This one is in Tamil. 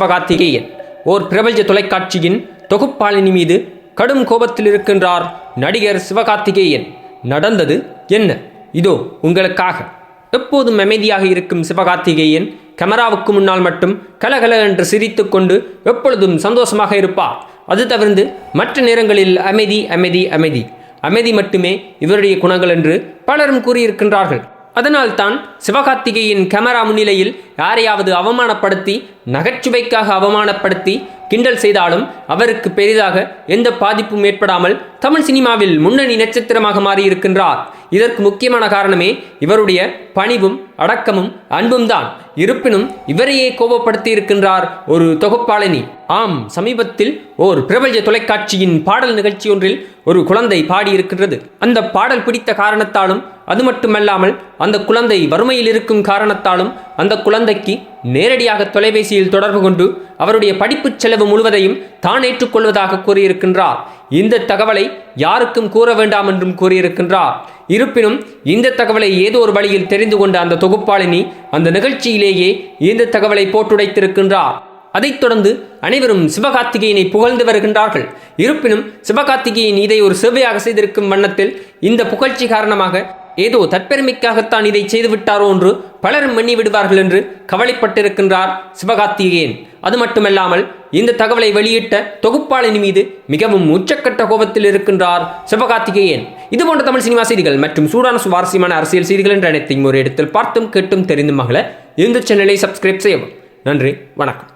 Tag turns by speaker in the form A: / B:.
A: சிவகார்த்திகேயன். ஓர் பிரபஞ்ச தொலைக்காட்சியின் தொகுப்பாளினி மீது கடும் கோபத்தில் இருக்கின்றார் நடிகர் சிவகார்த்திகேயன். நடந்தது என்ன? இதோ உங்களுக்காக. எப்போதும் அமைதியாக இருக்கும் சிவகார்த்திகேயன் கேமராவுக்கு முன்னால் மட்டும் கலகல என்று சிரித்து கொண்டு எப்பொழுதும் சந்தோஷமாக இருப்பார். அது தவிர்த்து மற்ற நேரங்களில் அமைதி அமைதி அமைதி. அமைதி மட்டுமே இவருடைய குணங்கள் என்று பலரும் கூறியிருக்கின்றார்கள். அதனால் தான் கேமரா முன்னிலையில் யாரையாவது அவமானப்படுத்தி நகைச்சுவைக்காக அவமானப்படுத்தி கிண்டல் செய்தாலும் அவருக்கு பெரிதாக எந்த பாதிப்பும் ஏற்படாமல் தமிழ் சினிமாவில் முன்னணி நட்சத்திரமாக மாறியிருக்கின்றார். இதற்கு முக்கியமான காரணமே இவருடைய பணிவும் அடக்கமும் அன்பும் தான். இருப்பினும் இவரையே கோபப்படுத்தி இருக்கின்றார் ஒரு தொகுப்பாளினி. ஆம் சமீபத்தில் ஓர் பிரபஞ்ச தொலைக்காட்சியின் பாடல் நிகழ்ச்சி ஒன்றில் ஒரு குழந்தை பாடியிருக்கின்றது. அந்த பாடல் பிடித்த காரணத்தாலும் அது மட்டுமல்லாமல் அந்த குழந்தை வறுமையில் இருக்கும் காரணத்தாலும் அந்த குழந்தைக்கு நேரடியாக தொலைபேசியில் தொடர்பு கொண்டு அவருடைய படிப்புச் செலவு முழுவதையும் தான் ஏற்றுக்கொள்வதாக கூறியிருக்கின்றார். இந்த தகவலை யாருக்கும் கூற வேண்டாம் என்றும் கூறியிருக்கின்றார். இருப்பினும் இந்த தகவலை ஏதோ ஒரு வழியில் தெரிந்து கொண்ட அந்த தொகுப்பாளினி அந்த நிகழ்ச்சியிலேயே இந்த தகவலை போட்டுடைத்திருக்கின்றார். அதைத் தொடர்ந்து அனைவரும் சிவகார்த்திகேயனை புகழ்ந்து வருகின்றார்கள். இருப்பினும் சிவகார்த்திகேயன் இதை ஒரு சேவையாக செய்திருக்கும் வண்ணத்தில் இந்த புகழ்ச்சி காரணமாக ஏதோ தற்பெருமைக்காகத்தான் இதை செய்துவிட்டாரோ என்று பலரும் எண்ணி விடுவார்கள் என்று கவலைப்பட்டிருக்கின்றார் சிவகார்த்திகேயன். அது மட்டுமல்லாமல் இந்த தகவலை வெளியிட்ட தொகுப்பாளின் மீது மிகவும் உச்சக்கட்ட கோபத்தில் இருக்கின்றார் சிவகார்த்திகேயன். இது போன்ற தமிழ் சினிமா செய்திகள் மற்றும் சூடான சுவாரஸ்யமான அரசியல் செய்திகள் என்ற அனைத்தையும் ஒரு இடத்தில் பார்த்தும் கேட்டும் தெரிந்தும் மகள இந்த சேனலை சப்ஸ்கிரைப் செய்யவும். நன்றி வணக்கம்.